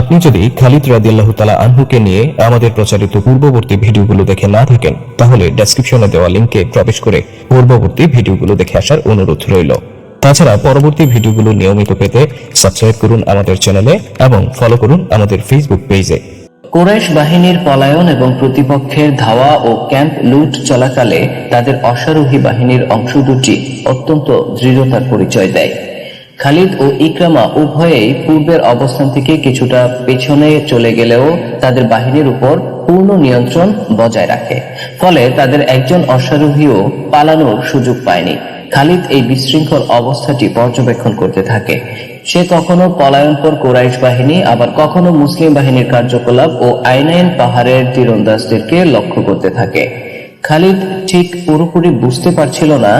আপনি যদি খালিদ রাদিয়াল্লাহু তাআলা আনহুকে নিয়ে আমাদের প্রচারিত পূর্ববর্তী ভিডিওগুলো দেখে না থাকেন, তাহলে ডেসক্রিপশনে দেওয়া লিংকে প্রবেশ করে পূর্ববর্তী ভিডিওগুলো দেখে আসার অনুরোধ রইল। তাছাড়া পরবর্তী ভিডিওগুলো নিয়মিত পেতে সাবস্ক্রাইব করুন আমাদের চ্যানেলে এবং ফলো করুন আমাদের ফেসবুক পেজে কোরাইশ বাহিনীর পলায়ন এবং প্রতিপক্ষের ধাওয়া ও ক্যাম্প লুট চলাকালে তাদের অশ্বারোহী বাহিনীর অংশ দুটি অত্যন্ত দৃঢ়তার পরিচয় দেয়। খালিদ ও ইকরামা উভয়েই পূর্বের অবস্থান থেকে কিছুটা পেছনে চলে গেলেও তাদের বাহিনীর উপর পূর্ণ নিয়ন্ত্রণ বজায় রাখে। ফলে তাদের একজন অশ্বারোহীও পালানোর সুযোগ পায়নি। খালিদ এই বিশৃঙ্খল অবস্থাটি পর্যবেক্ষণ করতে থাকে। সে কখনো পলায়নপর কোরাইশ বাহিনী, আবার কখনো মুসলিম বাহিনীর কার্যকলাপ ও আইনাইন পাহাড়ের তীরন্দাজদেরকে লক্ষ্য করতে থাকে। খালিদ ঠিক পুরোপুরি বুঝতে পারছিল না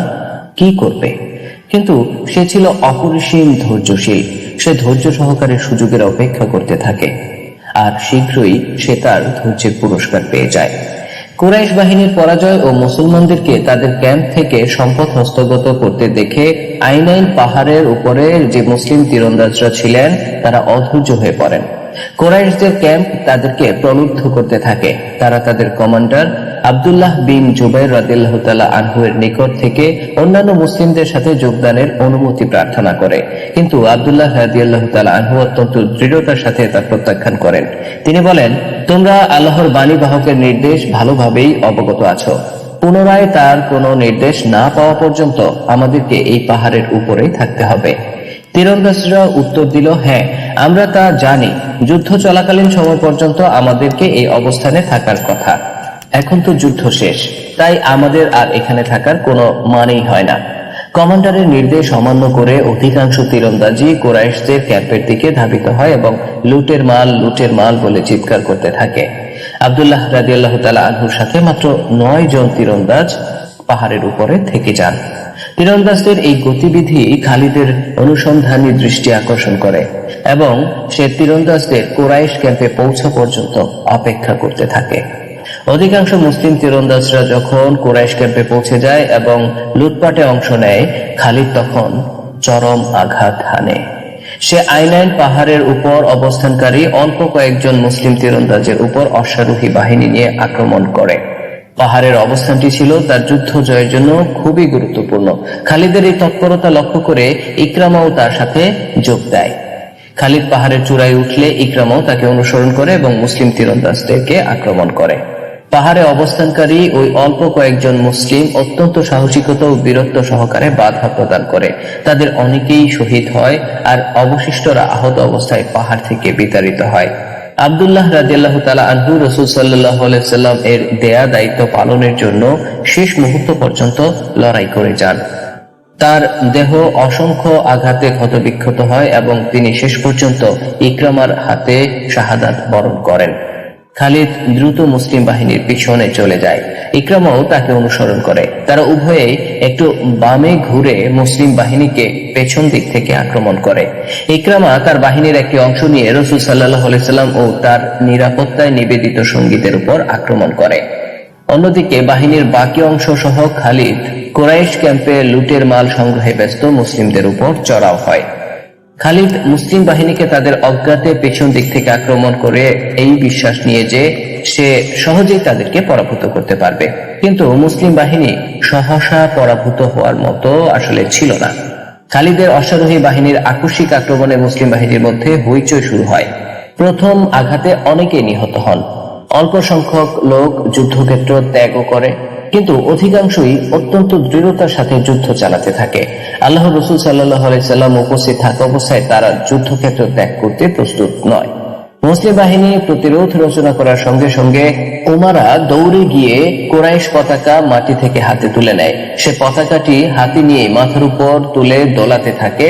কি করবে। কিন্তু সে ছিল অপরিসীম ধৈর্যশীল। সে ধৈর্য সহকারে সুযোগের অপেক্ষা করতে থাকে। আর শীঘ্রই সে তার ধৈর্যের পুরস্কার পেয়ে যায়। কুরাইশ বাহিনীর পরাজয় ও মুসলমানদেরকে তাদের ক্যাম্প থেকে সম্পদ হস্তগত করতে দেখে আইনাইন পাহাড়ের উপরে যে মুসলিম তীরন্দাজরা ছিলেন, তারা অধৈর্য হয়ে পড়েন। কোরাইশদের ক্যাম্প তাদেরকে প্রলুব্ধ করতে থাকে। তারা তাদের কমান্ডার আব্দুল্লাহ বিন জুবাইর রাদিল্লাহ তালা আনহুয়ের নিকট থেকে অন্যান্য মুসলিমদের সাথে যোগদানের অনুমতি প্রার্থনা করে। কিন্তু আব্দুল্লাহ রাদিয়াল্লাহ তালা আনহু অত্যন্ত দৃঢ়তার সাথে তা প্রত্যাখ্যান করেন। তিনি বলেন, তোমরা আল্লাহর বাণী বাহকের নির্দেশ ভালোভাবেই অবগত আছো। পুনরায় তার কোনো নির্দেশ না পাওয়া পর্যন্ত আমাদেরকে এই পাহাড়ের উপরেই থাকতে হবে। তীরন্দাজরা উত্তর দিল হ্যাঁ আমরা তা জানি। যুদ্ধ চলাকালীন সময় পর্যন্ত আমাদেরকে এই অবস্থানে থাকার কথা। এখন তো যুদ্ধ শেষ, তাই আমাদের আর এখানে থাকার কোনো মানেই হয় না। কমান্ডারের নির্দেশ অমান্য করে অধিকাংশ তীরন্দাজি কোরাইশদের ক্যাম্পের দিকে ধাবিত হয় এবং লুটের মাল লুটের মাল বলে চিৎকার করতে থাকে। আব্দুল্লাহ রাদিয়াল্লাহু তাআলা আনহুর সাথে মাত্র নয় জন তীরন্দাজ পাহাড়ের উপরে থেকে যান। তীরন্দাজদের এই গতিবিধি খালিদের অনুসন্ধানী দৃষ্টি আকর্ষণ করে এবং সে তীরন্দাজদের কোরাইশ ক্যাম্পে পৌঁছা পর্যন্ত অপেক্ষা করতে থাকে। অধিকাংশ মুসলিম তীরন্দাজরা যখন কোরাইশ ক্যাম্পে পৌঁছে যায় এবং লুটপাটে অংশ নেয়, খালিদ তখন চরম আঘাত হানে। সে আইনাইন পাহাড়ের উপর অবস্থানকারী অল্প কয়েকজন মুসলিম তীরন্দাজের উপর অশ্বারোহী বাহিনী নিয়ে আক্রমণ করে। পাহাড়ের অবস্থানটি ছিল তার যুদ্ধ জয়ের জন্য খুবই গুরুত্বপূর্ণ। খালিদের এই তৎপরতা লক্ষ্য করে ইকরামাও তার সাথে যোগ দেয়। খালিদ পাহাড়ের চূড়ায় উঠলে ইকরামাও তাকে অনুসরণ করে এবং মুসলিম তীরন্দাজদেরকে আক্রমণ করে। পাহাড়ে অবস্থানকারী ওই অল্প কয়েকজন মুসলিম অত্যন্ত সাহসিকতা ও বীরত্ব সহকারে বাধা প্রদান করে। তাদের অনেকেই শহীদ হয় আর অবশিষ্টরা আহত অবস্থায় পাহাড় থেকে বিতাড়িত হয়। আবদুল্লাহ রাজিয়াল্লাহ তালা আনহু রসুল সাল্লাহ সাল্লাম এর দেয়া দায়িত্ব পালনের জন্য শেষ মুহূর্ত পর্যন্ত লড়াই করে যান। তার দেহ অসংখ্য আঘাতে ক্ষতবিক্ষত হয় এবং তিনি শেষ পর্যন্ত ইকরামার হাতে শাহাদাত বরণ করেন। খালিদ দ্রুত মুসলিম বাহিনীর পিছনে চলে যায়। ইকরামাও তাকে অনুসরণ করে। তারা উভয়েই একটু বামে ঘুরে মুসলিম বাহিনীকে পেছন দিক থেকে আক্রমণ করে। ইকরামা তার বাহিনীর একটি অংশ নিয়ে রসুল সাল্লাহ সাল্লাম ও তার নিরাপত্তায় নিবেদিত সঙ্গীতের উপর আক্রমণ করে। অন্যদিকে বাহিনীর বাকি অংশ সহ খালিদ কোরাইশ ক্যাম্পে লুটের মাল সংগ্রহে ব্যস্ত মুসলিমদের উপর চড়াও হয়। খালিদ মুসলিম বাহিনীকে তাদের অজ্ঞাতে পেছন দিক থেকে আক্রমণ করে এই বিশ্বাস নিয়ে যে সে সহজেই তাদেরকে পরাভূত করতে পারবে। কিন্তু মুসলিম বাহিনী সহসা পরাভূত হওয়ার মতো আসলে ছিল না। খালিদের অশ্বারোহী বাহিনীর আকস্মিক আক্রমণে মুসলিম বাহিনীর মধ্যে হইচই শুরু হয়। প্রথম আঘাতে অনেকে নিহত হন। অল্প সংখ্যক লোক যুদ্ধক্ষেত্র ত্যাগও করে। কিন্তু অধিকাংশই অত্যন্ত দৃঢ়তার সাথে যুদ্ধ চালাতে থাকে। আল্লাহ রসুল সাল্লাহ সাল্লাম উপস্থিত থাকা অবস্থায় তারা যুদ্ধক্ষেত্র ত্যাগ করতে প্রস্তুত নয়। মুসলিম বাহিনী প্রতিরোধ রচনা করার সঙ্গে সঙ্গে উমারা দৌড়ে গিয়ে কোরাইশ পতাকা মাটি থেকে হাতে তুলে নেয়। সে পতাকাটি হাতে নিয়ে মাথার উপর তুলে দোলাতে থাকে।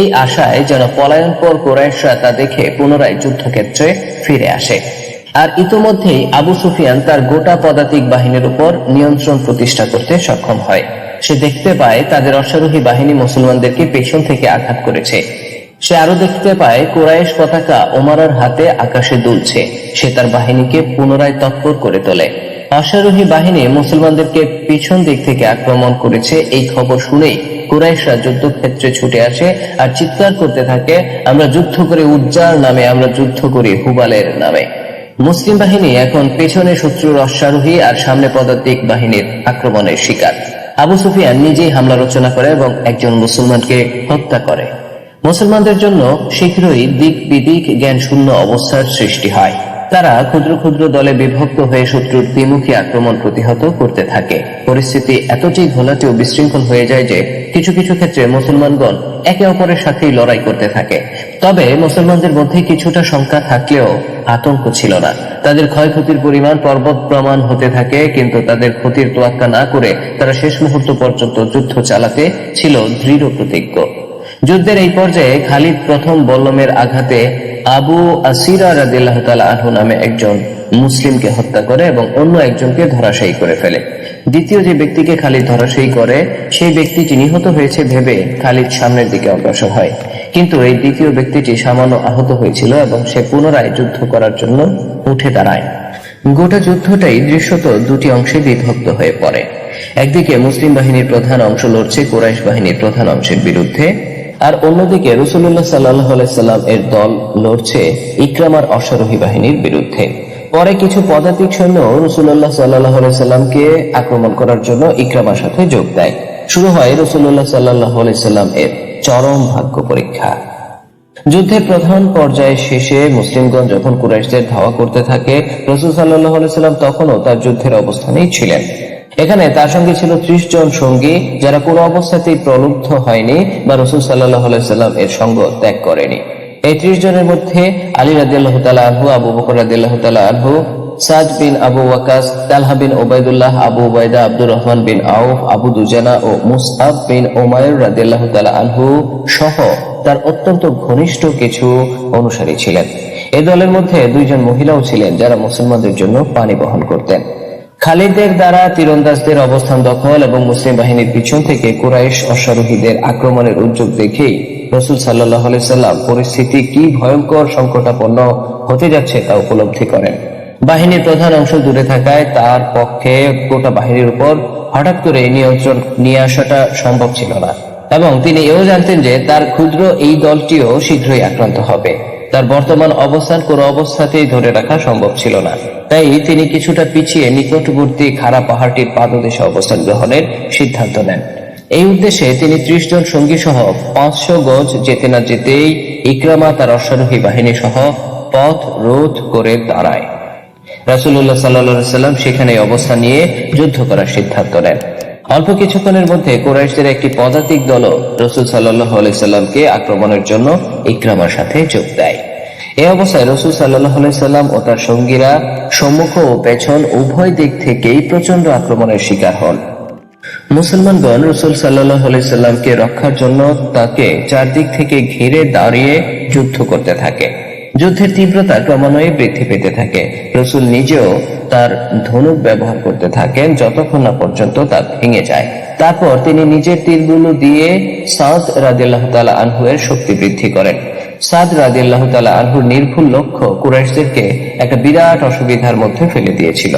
এই আশায় যেন পলায়ন পর কোরাইশরা তা দেখে পুনরায় যুদ্ধক্ষেত্রে ফিরে আসে। আর ইতোমধ্যেই আবু সুফিয়ান তার গোটা পদাতিক বাহিনীর উপর নিয়ন্ত্রণ প্রতিষ্ঠা করতে সক্ষম হয়। সে দেখতে পায় তাদের অশ্বারোহী বাহিনী মুসলমানদেরকে পেছন থেকে আঘাত করেছে। সে আরও দেখতে পায় কোরাইশ পতাকা ওমারার হাতে আকাশে দুলছে। সে তার বাহিনীকে পুনরায় তৎপর করে তোলে। অশ্বারোহী বাহিনী মুসলমানদেরকে পিছন দিক থেকে আক্রমণ করেছে। এই খবর শুনেই কুরাইশরা যুদ্ধক্ষেত্রে ছুটে আসে আর চিৎকার করতে থাকে, আমরা যুদ্ধ করে উজ্জার নামে, আমরা যুদ্ধ করি হুবালের নামে। মুসলিম বাহিনী এখন পেছনে শত্রুর অশ্বারোহী আর সামনে পদাতিক বাহিনীর আক্রমণের শিকার। আবু সুফিয়ান নিজেই হামলা রচনা করে এবং একজন মুসলমানকে হত্যা করে। মুসলমানদের জন্য শীঘ্রই দিক বিদিক জ্ঞান শূন্য অবস্থার সৃষ্টি হয়। তারা ক্ষুদ্র ক্ষুদ্র দলে বিভক্ত হয়ে শত্রুর দ্বিমুখী আক্রমণ প্রতিহত করতে থাকে। পরিস্থিতি এতটাই ঘোলাটে ও বিশৃঙ্খল হয়ে যায় যে কিছু কিছু ক্ষেত্রে মুসলমানগণ একে অপরের সাথেই লড়াই করতে থাকে। তবে মুসলমানদের মধ্যে কিছুটা সংখ্যা থাকলেও আতঙ্ক ছিল না। তাদের ক্ষয়ক্ষতির পরিমাণ পর্বত প্রমাণ হতে থাকে, কিন্তু তাদের ক্ষতির তোয়াক্কা না করে তারা শেষ মুহূর্ত পর্যন্ত যুদ্ধ চালাতে ছিল দৃঢ় প্রতিজ্ঞ। যুদ্ধের এই পর্যায়ে খালিদ প্রথম বল্লমের আঘাতে আবু আসিরা রাদিল্লাহ তালা আনহু নামে একজন মুসলিমকে হত্যা করে এবং অন্য একজনকে ধরাশায়ী করে ফেলে। দ্বিতীয় যে ব্যক্তিকে খালিদ ধরাশায়ী করে, সেই ব্যক্তিটি নিহত হয়েছে ভেবে খালিদ সামনের দিকে অগ্রসর হয়। কিন্তু এই দ্বিতীয় ব্যক্তিটি সামান্য আহত হয়েছিল এবং সে পুনরায় যুদ্ধ করার জন্য উঠে দাঁড়ায়। গোটা যুদ্ধটাই দৃশ্যত দুটি অংশে বিভক্ত হয়ে পড়ে। একদিকে মুসলিম বাহিনীর প্রধান অংশ লড়ছে কুরাইশ বাহিনীর প্রধান অংশের বিরুদ্ধে, আর অন্যদিকে রসুল্লাহ সাল্লাহ সাল্লাম এর দল লড়ছে ইকরামার অশ্বারোহী বাহিনীর বিরুদ্ধে। পরে কিছু পদাতিক সৈন্য রসুল্লাহ সাল্লাহ সাল্লামকে আক্রমণ করার জন্য ইকরামার সাথে যোগ দেয়। শুরু হয় রসুল্লাহ সাল্লাহ সাল্লাম এর চরম ভাগ্য পরীক্ষা। যুদ্ধের প্রধান পর্যায়ে শেষে মুসলিমগণ যখন কুরাইশদের ধাওয়া করতে থাকে, রসুল সাল্লাহ সাল্লাম তখনও তার যুদ্ধের অবস্থানেই ছিলেন। এখানে তার সঙ্গে ছিল ত্রিশ জন সঙ্গী, যারা কোনো অবস্থাতেই প্রলুব্ধ হয়নি বা রসুল সাল্লাহ সাল্লাম এর সঙ্গ ত্যাগ করেনি। এই ত্রিশ জনের মধ্যে আলী রাদিল্লাহ তালা আনহু, আবু বকর রাদিল্লাহ তালা আনহু সাদ বিন আবু ওয়াকাস, তালহা বিন ওবায়দুল্লাহ আবু ওবায়দা আব্দুর রহমান বিন আউফ, আবু দুজানা ও মুসআব বিন ওমায়ুর রাদিল্লাহ তালা আনহু সহ তার অত্যন্ত ঘনিষ্ঠ কিছু অনুসারী ছিলেন। এই দলের মধ্যে দুইজন মহিলাও ছিলেন যারা মুসলমানদের জন্য পানি বহন করতেন। খালিদের দ্বারা তীরন্দাজদের অবস্থান দখল এবং মুসলিম বাহিনীর পিছন থেকে কুরাইশ অশ্বারোহীদের আক্রমণের উদ্যোগ দেখেই রসুল সাল্লাহ সাল্লাম পরিস্থিতি কি ভয়ঙ্কর, সংকটাপন্ন হতে যাচ্ছে তা উপলব্ধি করেন। বাহিনীর প্রধান অংশ দূরে থাকায় তার পক্ষে গোটা বাহিনীর উপর হঠাৎ করে নিয়ন্ত্রণ নিয়ে আসাটা সম্ভব ছিল না। এবং তিনি এও জানতেন যে তার ক্ষুদ্র এই দলটিও শীঘ্রই আক্রান্ত হবে। তার বর্তমান অবস্থান কোনো অবস্থাতেই ধরে রাখা সম্ভব ছিল না। তাই তিনি কিছুটা পিছিয়ে নিকটবর্তী খাড়া পাহাড়টির পাদদেশে অবস্থান গ্রহণের সিদ্ধান্ত নেন। এই উদ্দেশ্যে তিনি ত্রিশ জন সঙ্গী সহ পাঁচশো গজ যেতে না যেতেই ইকরামা তার অশ্বারোহী বাহিনী সহ পথ রোধ করে দাঁড়ায়। রাসুল্লাহ সাল্লা সাল্লাম সেখানে অবস্থান নিয়ে যুদ্ধ করার সিদ্ধান্ত নেন। অল্প কিছুক্ষণের মধ্যে কোরাইশদের একটি পদাতিক দল রসুল সাল্লাহ সাল্লামকে আক্রমণের জন্য ইকরামার সাথে যোগ দেয়। এই অবস্থায় রসুল সাল্লাহ সাল্লাম ও তার সঙ্গীরা সম্মুখ ও পেছন উভয় দিক থেকেই প্রচণ্ড আক্রমণের শিকার হন। মুসলমানগণ রসুল সাল্লাহ সাল্লামকে রক্ষার জন্য তাকে চারদিক থেকে ঘিরে দাঁড়িয়ে যুদ্ধ করতে থাকে। যুদ্ধের তীব্রতা ক্রমান্বয়ে বৃদ্ধি পেতে থাকে। রসুল নিজেও তার ধনুক ব্যবহার করতে থাকেন যতক্ষণ না পর্যন্ত তা ভেঙে যায়। তারপর তিনি নিজের তীরগুলো দিয়ে সাদ রাদিল্লাহ তালা আনহুয়ের শক্তি বৃদ্ধি করেন। সাদ রাদিল্লাহ তালা আনহুর নির্ভুল লক্ষ্য কুরাইশদেরকে একটা বিরাট অসুবিধার মধ্যে ফেলে দিয়েছিল।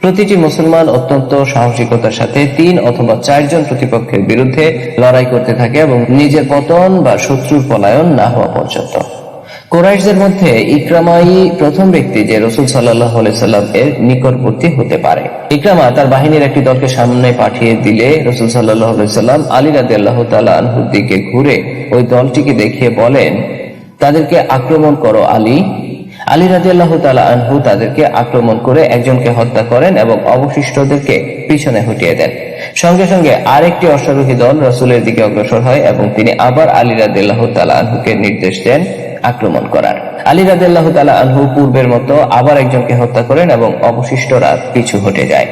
প্রতিটি মুসলমান অত্যন্ত সাহসিকতার সাথে তিন অথবা চারজন প্রতিপক্ষের বিরুদ্ধে লড়াই করতে থাকে এবং নিজের পতন বা শত্রুর পলায়ন না হওয়া পর্যন্ত। কোরাইশদের মধ্যে ইকরামাই প্রথম ব্যক্তি যে রসুল সাল্লাহ সাল্লাম এর নিকটবর্তী হতে পারে। ইকরামা তার বাহিনীর একটি দলকে সামনে পাঠিয়ে দিলে রসুল সাল্লাহ সাল্লাম আলী রাদি আল্লাহ তালা আনহুর দিকে ঘুরে ওই দলটিকে দেখিয়ে বলেন, তাদেরকে আক্রমণ করো আলী। আলী রাজি আল্লাহ তালা আনহু তাদেরকে আক্রমণ করে একজনকে হত্যা করেন এবং অবশিষ্টদেরকে পিছনে হটিয়ে দেন। সঙ্গে সঙ্গে আরেকটি অশ্বারোহী দল রসুলের দিকে অগ্রসর হয় এবং তিনি আবার আলী রাজি আল্লাহ তালা আনহুকে নির্দেশ দেন আক্রমণ করার। আলী রাজাল্লাহ তালা আনহু পূর্বের মতো আবার একজনকে হত্যা করেন এবং অবশিষ্টরা পিছু হটে যায়।